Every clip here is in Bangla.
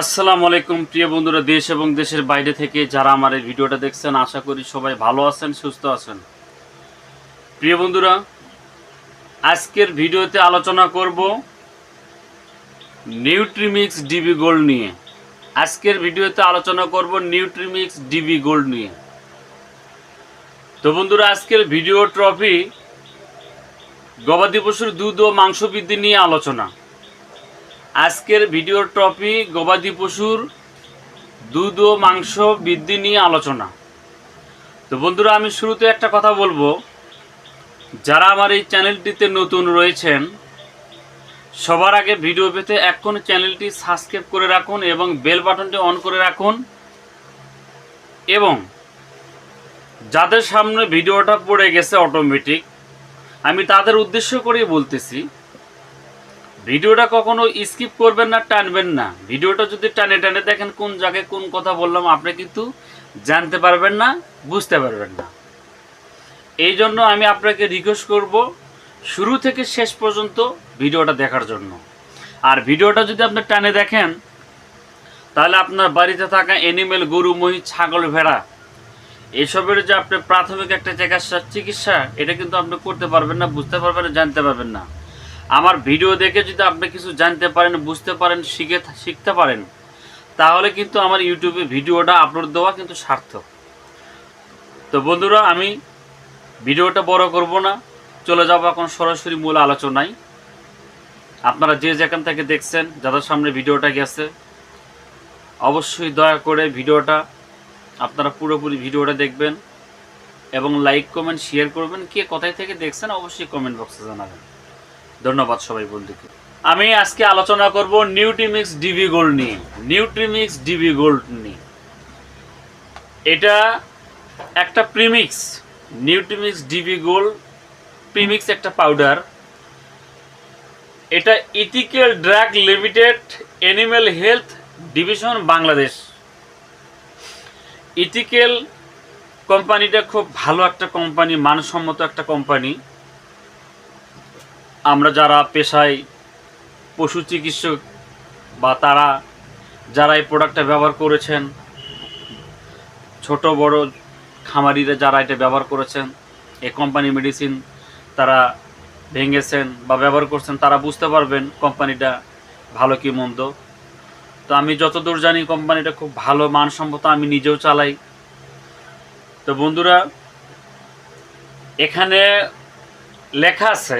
আসসালামু আলাইকুম, প্রিয় বন্ধুরা, দেশ এবং দেশের বাইরে থেকে যারা আমার এই ভিডিওটা দেখছেন, আশা করি সবাই ভালো আছেন, সুস্থ আছেন। প্রিয় বন্ধুরা, আজকের ভিডিওতে আলোচনা করব নিউট্রিমিক্স ডিবি গোল্ড নিয়ে। আজকের ভিডিওতে আলোচনা করব নিউট্রিমিক্স ডিবি গোল্ড নিয়ে। তো বন্ধুরা, আজকের ভিডিও ট্রফি গবাদি পশুর দুধ ও মাংস বৃদ্ধি নিয়ে আলোচনা। আজকের ভিডিওর টপিক গবাদি পশুর দুধ ও মাংস বৃদ্ধি নিয়ে আলোচনা। তো বন্ধুরা, আমি শুরুতে একটা কথা বলব। যারা আমার এই চ্যানেলটিতে নতুন রয়েছেন, সবার আগে ভিডিও পেতে এখন চ্যানেলটি সাবস্ক্রাইব করে রাখুন এবং বেল বাটনটি অন করে রাখুন। এবং যাদের সামনে ভিডিওটা পড়ে গেছে অটোমেটিক আমি তাদের উদ্দেশ্য করেই বলতেছি ভিডিওটা কখনো স্কিপ করবেন না, টানবেন না। ভিডিওটা যদি টানে টানে দেখেন কোন জায়গায় কোন কথা বললাম, আপনি কিন্তু জানতে পারবেন না, বুঝতে পারবেন না। এই জন্য আমি আপনাকে রিকোয়েস্ট করব শুরু থেকে শেষ পর্যন্ত ভিডিওটা দেখার জন্য। আর ভিডিওটা যদি আপনি টানে দেখেন, তাহলে আপনার বাড়িতে থাকা এনিমেল গরু, মহিষ, ছাগল, ভেড়া, এসবের যে আপনি প্রাথমিক একটা চিকিৎসা চিকিৎসা, এটা কিন্তু আপনি করতে পারবেন না, বুঝতে পারবেন না, জানতে পারবেন না। আমার ভিডিও দেখে যদি আপনি কিছু জানতে পারেন, বুঝতে পারেন, শিখে শিখতে পারেন, তাহলে কিন্তু আমার ইউটিউবে ভিডিওটা আপলোড দেওয়া কিন্তু সার্থক। তো বন্ধুরা, আমি ভিডিওটা বড় করব না। চলে যাব এখন সরাসরি মূল আলোচনায়। আপনারা যে যেখান থেকে দেখছেন, যাদের সামনে ভিডিওটা গেছে, অবশ্যই দয়া করে ভিডিওটা আপনারা পুরোপুরি ভিডিওটা দেখবেন এবং লাইক কমেন্ট শেয়ার করবেন। কে কোথায় থেকে দেখছেন, অবশ্যই কমেন্ট বক্সে জানাবেন। ধন্যবাদ সবাই বন্ধুকে। আমি আজকে আলোচনা করব নিউট্রিমিক্স ডিবি গোল্ড নিয়ে। নিউট্রিমিক্স ডিবি গোল্ড নিয়ে। এটা একটা premix Nutrimix DB gold premix একটা পাউডার এটা ethical drug limited animal health division Bangladesh ethical কোম্পানিটা খুব ভালো একটা কোম্পানি, মানসম্মত একটা কোম্পানি। আমরা যারা পেশায় পশু চিকিৎসক বা তারা যারা এই প্রোডাক্টটা ব্যবহার করেছেন, ছোট, বড় খামারিরা যারা এটা ব্যবহার করেছেন, এই কোম্পানি মেডিসিন তারা ভেঙেছেন বা ব্যবহার করছেন, তারা বুঝতে পারবেন কোম্পানিটা ভালো কি মন্দ। তো আমি যতদূর জানি কোম্পানিটা খুব ভালো, মানসম্মত, আমি নিজেও চালাই। তো বন্ধুরা, এখানে লেখা আছে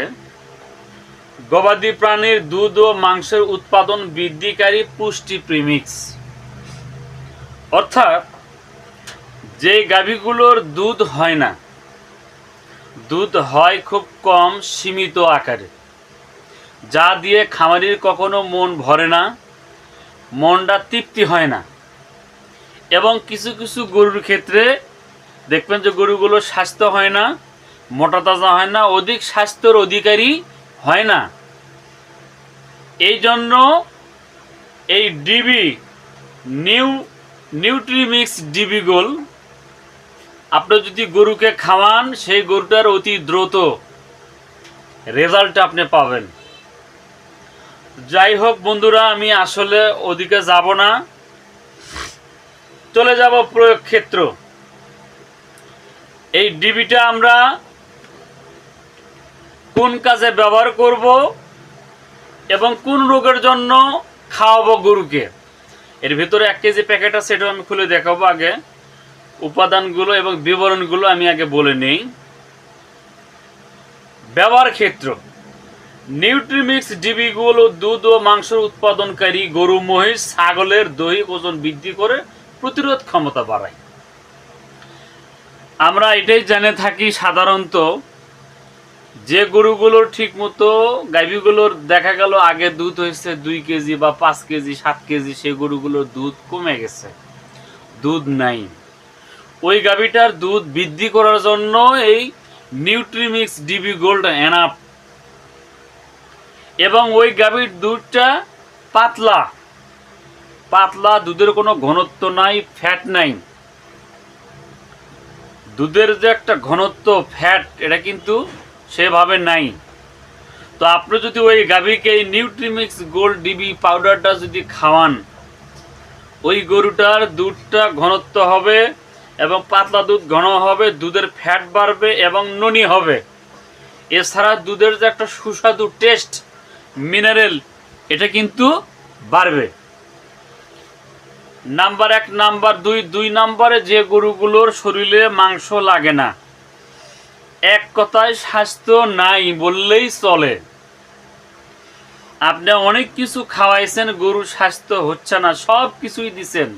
গবাদি প্রাণীর দুধ ও মাংসের উৎপাদন বৃদ্ধিকারী পুষ্টি প্রিমিক্স অর্থাৎ, যে গাভীগুলোর দুধ হয় না, দুধ হয় খুব কম সীমিত আকারে। যা দিয়ে খামারির কখনো মন ভরে না, মনটা তৃপ্তি হয় না। এবং কিছু কিছু গরুর ক্ষেত্রে দেখবেন যে গরুগুলো স্বাস্থ্য হয় না, মোটা তাজা হয় না, অধিক স্বাস্থ্যর অধিকারী হয় না। এই জন্য এই DB new Nutrimix DB gold, আপনি যদি গরুকে খাওয়ান, সেই গরুটার অতি দ্রুত রেজাল্ট আপনি পাবেন। যাই হোক বন্ধুরা, আমি আসলে ওদিকে যাব না। চলে যাব প্রয়োগ ক্ষেত্র এই ডিবিটা আমরা কোন কাজে ব্যবহার করব এবং কোন রোগের জন্য খাওয়াবো গরুকে? এর ভিতরে এক কেজি প্যাকেট আছে সেটাও আমি খুলে দেখাবো আগে। উপাদানগুলো এবং বিবরণগুলো আমি আগে বলে নেই। ব্যবহার ক্ষেত্র। নিউট্রিমিক্স ডিবিগুলো দুধ ও মাংস উৎপাদনকারী গরু, মহিষ, ছাগলের দৈহিক ওজন বৃদ্ধি করে প্রতিরোধ ক্ষমতা বাড়ায়। আমরা এটাই জেনে থাকি সাধারণত যে গরুগুলোর ঠিক মতো গাভীগুলোর দেখা গেল আগে দুধ হয়েছে দুই কেজি বা পাঁচ কেজি, সাত কেজি সেই গরুগুলোর দুধ কমে গেছে। দুধ নাই। ওই গাভীটার দুধ বৃদ্ধি করার জন্য এই নিউট্রিমিক্স ডিবি গোল্ড এনাপ এবং ওই গাভীর দুধটা পাতলা। পাতলা, দুধের কোনো ঘনত্ব নাই ফ্যাট নাই। দুধের যে একটা ঘনত্ব ফ্যাট এটা কিন্তু সেভাবে নাই। তো আপনি যদি ওই গাভীকে এই নিউট্রিমিক্স গোল্ড ডিবি পাউডারটা যদি খাওয়ান, ওই গরুটার দুধটা ঘনত্ব হবে এবং পাতলা দুধ ঘন হবে, দুধের ফ্যাট বাড়বে এবং ননি হবে। এছাড়া দুধের যে একটা সুস্বাদু টেস্ট মিনারেল এটা কিন্তু বাড়বে। নাম্বার এক, নাম্বার দুই দুই নাম্বারে যে গরুগুলোর শরীরে মাংস লাগে না এক কথায় স্বাস্থ্য নাই বললেই চলে। আপনি অনেক কিছু খাওয়াইছেন গরুর স্বাস্থ্য হচ্ছে না, সব কিছুই দিছেন।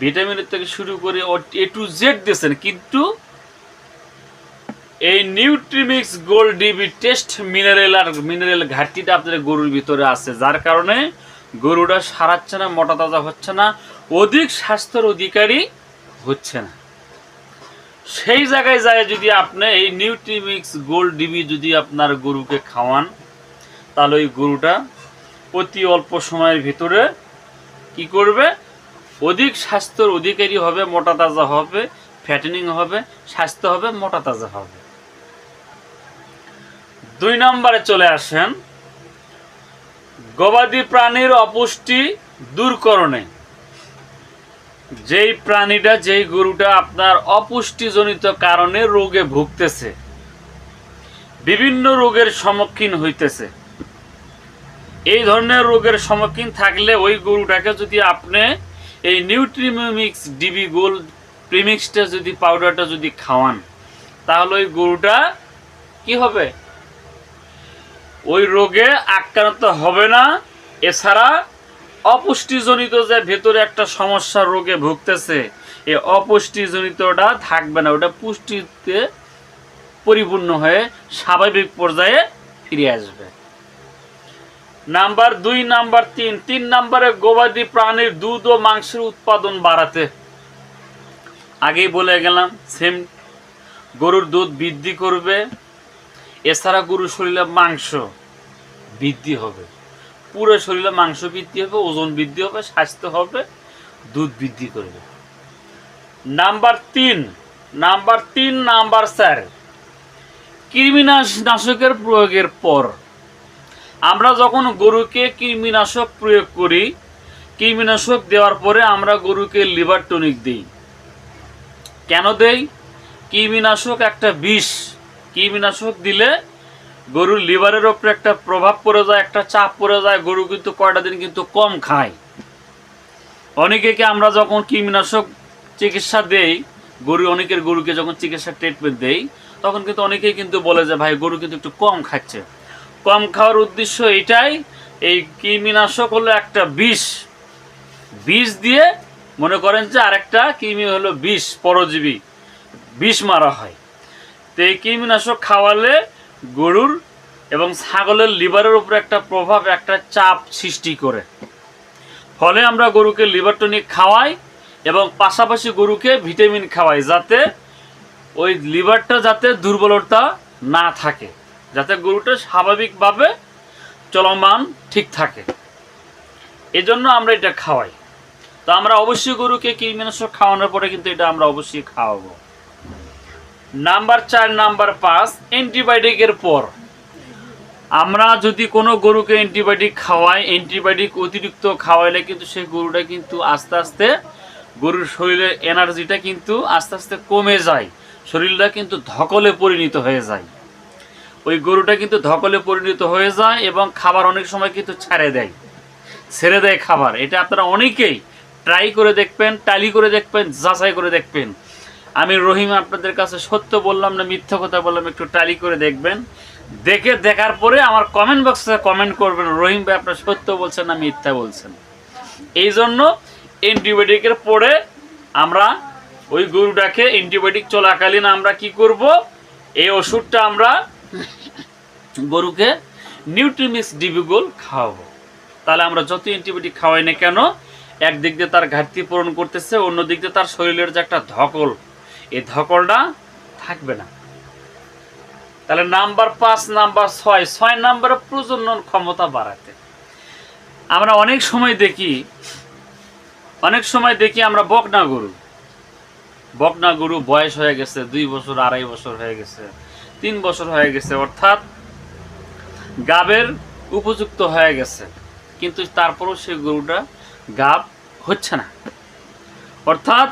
ভিটামিনের থেকে শুরু করে এ টু জেড দিয়েছেন, কিন্তু এই Nutrimix gold DB test mineral আর মিনারেল ঘাটতিটা আপনাদের গরুর ভিতরে আছে, যার কারণে গরুটা সারাচ্ছে না, মোটা তাজা হচ্ছে না, অধিক স্বাস্থ্যের অধিকারী হচ্ছে না। সেই জায়গায় যায় যদি আপনি এই নিউট্রিমিক্স গোল্ড ডিবি যদি আপনার গরুকে খাওয়ান, তাহলে ওই গরুটা অতি অল্প সময়ের ভিতরে কি করবে? অধিক স্বাস্থ্যর অধিকারী হবে, মোটা তাজা হবে ফ্যাটেনিং হবে, স্বাস্থ্য হবে, মোটা তাজা হবে। দুই নম্বরে চলে আসেন। গবাদি প্রাণীর অপুষ্টি দূরকরণে। যেই প্রাণীটা, যেই গরুটা আপনার অপুষ্টিজনিত কারণে রোগে ভুগতেছে, বিভিন্ন রোগের সম্মুখীন হইতেছে। এই ধরনের রোগের সম্মুখীন থাকলে ওই গরুটাকে যদি আপনি এই নিউট্রিমিক্স ডিবি গোল্ড প্রিমিক্সটা যদি পাউডারটা যদি খাওয়ান, তাহলে ওই গরুটা কি হবে? ওই রোগে আক্রান্ত হবে না। এছাড়া অপুষ্টিজনিত যে ভেতরে একটা সমস্যা রোগে ভুগতেছে, এই অপুষ্টিজনিতটা থাকবে না। ওটা পুষ্টিতে পরিপূর্ণ হয়ে স্বাভাবিক পর্যায়ে ফিরে আসবে। নাম্বার দুই, নাম্বার তিন। তিন নাম্বারে গবাদি প্রাণীর দুধ ও মাংসের উৎপাদন বাড়াতে। আগেই বলে গেলাম সেম গরুর দুধ বৃদ্ধি করবে, এছাড়া গরুর শরীরে মাংস বৃদ্ধি হবে। পুরো শরীরে মাংস বৃদ্ধি হবে, ওজন বৃদ্ধি হবে, স্বাস্থ্য হবে, দুধ বৃদ্ধি করবে। নাম্বার তিন নাম্বার তিন, নাম্বার চার কৃমিনাশকের প্রয়োগের পর। আমরা যখন গরুকে কৃমিনাশক প্রয়োগ করি, কৃমিনাশক দেওয়ার পরে আমরা গরুকে লিভার টনিক দিই। কেন দেই? কৃমিনাশক একটা বিষ। কৃমিনাশক দিলে গরুর লিভারের ওপরে একটা প্রভাব পড়ে যায়, একটা চাপ পড়ে যায়, গরু কিন্তু কয়টা দিন কিন্তু কম খায়। অনেকে আমরা যখন কৃমিনাশক চিকিৎসা দেই, গরু অনেকের গরুকে যখন চিকিৎসা ট্রিটমেন্ট দেই, তখন কিন্তু অনেকেই কিন্তু বলে যে, ভাই, গরু কিন্তু একটু কম খাচ্ছে। কম খাওয়ার উদ্দেশ্য এটাই এই কৃমিনাশক হলো একটা বিষ। বিষ দিয়ে মনে করেন যে আরেকটা কৃমি হলো বিষ, পরজীবী। বিষ মারা হয়। তো এই কৃমিনাশক খাওয়ালে গরুর এবং ছাগলের লিভারের উপরে একটা প্রভাব, একটা চাপ সৃষ্টি করে। ফলে আমরা গরুকে লিভার টনিক খাওয়াই এবং পাশাপাশি গরুকে ভিটামিন খাওয়াই যাতে ওই লিভারটা যাতে দুর্বলতা না থাকে, যাতে গরুটা স্বাভাবিকভাবে চলমান ঠিক থাকে। এজন্য আমরা এটা খাওয়াই। তো আমরা অবশ্যই গরুকে কৃমিনাশক খাওয়ানোর পরে কিন্তু এটা আমরা অবশ্যই খাওয়াবো। নাম্বার চার, নাম্বার পাঁচ অ্যান্টিবায়োটিকের পর। আমরা যদি কোনো গরুকে অ্যান্টিবায়োটিক খাওয়াই অ্যান্টিবায়োটিক অতিরিক্ত খাওয়াইলে কিন্তু সেই গরুটা কিন্তু আস্তে আস্তে গরুর শরীরের এনার্জিটা কিন্তু আস্তে আস্তে কমে যায়। শরীরটা কিন্তু ধকলে পরিণত হয়ে যায়। ওই গরুটা কিন্তু ধকলে পরিণত হয়ে যায় এবং খাবার অনেক সময় কিন্তু ছেড়ে দেয়। ছেড়ে দেয় খাবার। এটা আপনারা অনেকেই ট্রাই করে দেখবেন টালি করে দেখবেন, যাচাই করে দেখবেন। আমি রহিম আপনাদের কাছে সত্য বললাম না মিথ্যা কথা বললাম, একটু টালি করে দেখবেন। দেখে দেখার পরে আমার কমেন্ট বক্সে কমেন্ট করবেন, রহিম ভাই আপনার সত্য বলছেন না মিথ্যা বলছেন। এই জন্য অ্যান্টিবায়োটিকের পরে আমরা ওই গরুটাকে অ্যান্টিবায়োটিক চলাকালীন আমরা কি করব? এই ওষুধটা আমরা গরুকে নিউট্রিমিক্স ডিবিগোল খাওয়াবো। তাহলে আমরা যত অ্যান্টিবায়োটিক খাওয়াই না কেন, একদিক দিয়ে তার ঘাটতি পূরণ করতেছে অন্য দিক দিয়ে তার শরীরের যে একটা ধকল এই ধকলটা থাকবে না। তাহলে নাম্বার পাঁচ, নাম্বার ছয় ছয় নাম্বারে প্রজনন ক্ষমতা বাড়াতে। আমরা অনেক সময় দেখি, অনেক সময় দেখি আমরা বকনা গরু। বকনা গরু বয়স হয়ে গেছে, দুই বছর, আড়াই বছর হয়ে গেছে, তিন বছর হয়ে গেছে, অর্থাৎ গাবের উপযুক্ত হয়ে গেছে, কিন্তু তারপরও সে গরুটা গাব হচ্ছে না। অর্থাৎ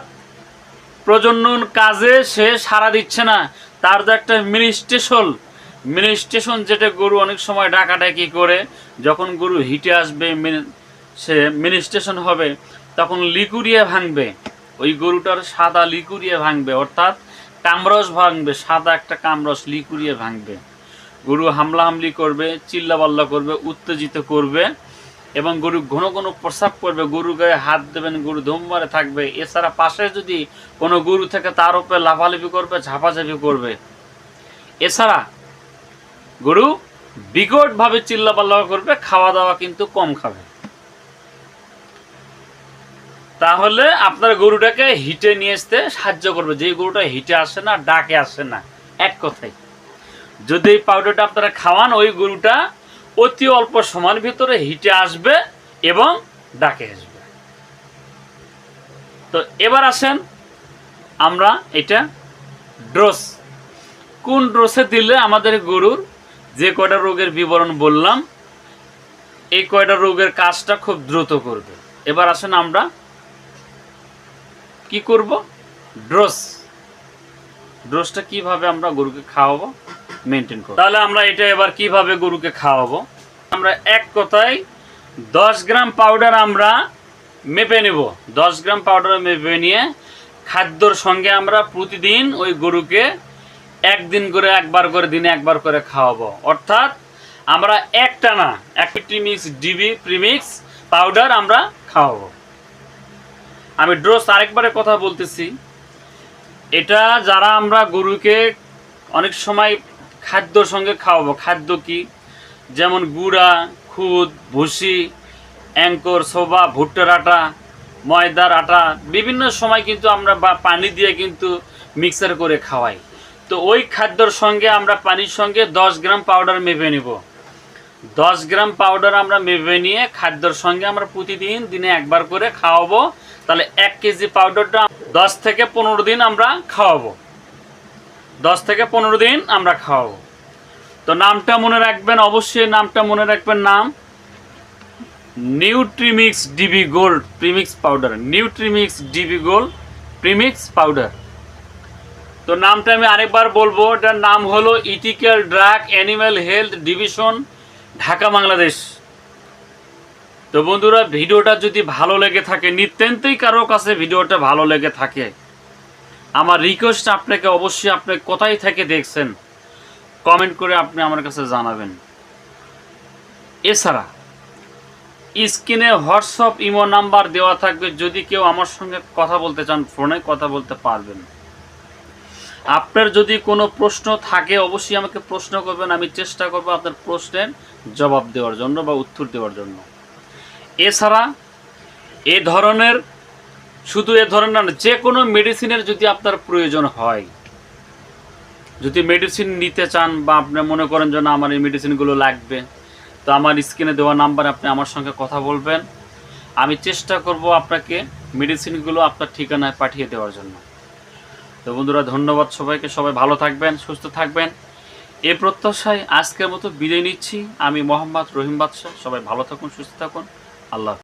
প্রজনন কাজে সে সাড়া দিচ্ছে না। তার যে একটা মিনি স্টেশন মিনি স্টেশন যেটা গরু অনেক সময় ডাকাডাকি করে, যখন গরু হিটে আসবে সে মিনি- সে মিনিস্টেশন হবে, তখন লিকুরিয়ে ভাঙবে। ওই গরুটার সাদা লিকুরিয়ে ভাঙবে, অর্থাৎ কামরস ভাঙবে, সাদা একটা কামরস লিকুরিয়ে ভাঙবে। গরু হামলা হামলি করবে চিল্লাপাল্লা করবে, উত্তেজিত করবে। এবং গরু ঘন ঘন প্রসাব করবে গরু গায়ে হাত দেবেন, গরু ধুম মারে থাকবে। এছাড়া পাশে যদি কোনো গরু থেকে তার উপরে লাফালাফি করবে, ঝাপাঝাপি করবে। এছাড়া গরু বিকটভাবে চিল্লাপাল্লা করবে খাওয়া দাওয়া কিন্তু কম খাবে। তাহলে আপনার গরুটাকে হিটে নিয়ে আসতে সাহায্য করবে। যে গরুটা হিটে আসে না, ডাকে আসে না, এক কথায়। যদি এই পাউডারটা আপনারা খাওয়ান, ওই গরুটা অতি অল্প সময়ের ভিতরে হিটে আসবে এবং ডাকে আসবে। তো এবার আসেন আমরা এটা ড্রোস। কোন ড্রোসে দিলে আমাদের গরুর যে কয়টা রোগের বিবরণ বললাম, এই কয়টা রোগের কাজটা খুব দ্রুত করবে। এবার আসেন আমরা কি করব? ড্রোস। ড্রোসটা কীভাবে আমরা গরুকে খাওয়াবো মেনটেন করব। তাহলে আমরা এটা এবার কীভাবে গরুকে খাওয়াবো? আমরা এক কথায় দশ গ্রাম পাউডার আমরা মেপে নেব। দশ গ্রাম পাউডার মেপে নিয়ে খাদ্যর সঙ্গে আমরা প্রতিদিন ওই গরুকে একদিন করে, একবার করে, দিনে একবার করে খাওয়াবো। অর্থাৎ আমরা একটা না এক মিক্স ডিবি প্রিমিক্স পাউডার আমরা খাওয়াবো। আমি ড্রোস আরেকবারে কথা বলতেছি। এটা যারা আমরা গরুকে অনেক সময় খাদ্যর সঙ্গে খাওয়াবো, খাদ্য কি? যেমন গুঁড়া, খুদ, ভুসি, অ্যাঙ্কর, সোবা, ভুট্টার আটা, ময়দার আটা, বিভিন্ন সময় কিন্তু আমরা বা পানি দিয়ে কিন্তু মিক্সার করে খাওয়াই। তো ওই খাদ্যর সঙ্গে আমরা পানির সঙ্গে দশ গ্রাম পাউডার মেপে নেব। দশ গ্রাম পাউডার আমরা মেপে নিয়ে খাদ্যর সঙ্গে আমরা প্রতিদিন দিনে একবার করে খাওয়াবো। তাহলে এক কেজি পাউডারটা দশ থেকে পনেরো দিন আমরা খাওয়াবো। দশ থেকে পনেরো দিন আমরা খাওয়াবো। তো নামটা মনে রাখবেন, অবশ্যই নামটা মনে রাখবেন, নাম Nutrimix DB gold premix powder Nutrimix DB gold premix powder তো নামটা আমি আরেকবার বলব, এটার নাম হলো ethical drug animal health division Dhaka Bangladesh. তো বন্ধুরা, ভিডিওটা যদি ভালো লেগে থাকে, নিত্যন্তই কারও কাছে ভিডিওটা ভালো লেগে থাকে, আমার রিকোয়েস্ট আপনাকে অবশ্যই আপনি কোথায় থেকে দেখছেন কমেন্ট করে আপনি আমার কাছে জানাবেন। এছাড়া, স্ক্রিনে হোয়াটসঅ্যাপ ইমো নাম্বার দেওয়া থাকবে, যদি কেউ আমার সঙ্গে কথা বলতে চান, ফোনে কথা বলতে পারবেন। আপনার যদি কোনো প্রশ্ন থাকে, অবশ্যই আমাকে প্রশ্ন করবেন, আমি চেষ্টা করব আপনার প্রশ্নের জবাব দেওয়ার জন্য বা উত্তর দেওয়ার জন্য। এছাড়া এ ধরনের, শুধু এ ধরনের যে কোনো মেডিসিনের যদি আপনার প্রয়োজন হয়, যদি মেডিসিন নিতে চান বা আপনি মনে করেন যে না, আমার এই মেডিসিনগুলো লাগবে, তো আমার স্ক্রিনে দেওয়া নাম্বার আপনি আমার সঙ্গে কথা বলবেন। আমি চেষ্টা করব আপনাকে মেডিসিনগুলো আপনার ঠিকানায় পাঠিয়ে দেওয়ার জন্য। তো বন্ধুরা, ধন্যবাদ সবাইকে। সবাই ভালো থাকবেন, সুস্থ থাকবেন। এ প্রত্যাশায় আজকের মতো বিদায় নিচ্ছি। আমি মোহাম্মদ রহিম বাদশাহ। সবাই ভালো থাকুন, সুস্থ থাকুন। আল্লাহ।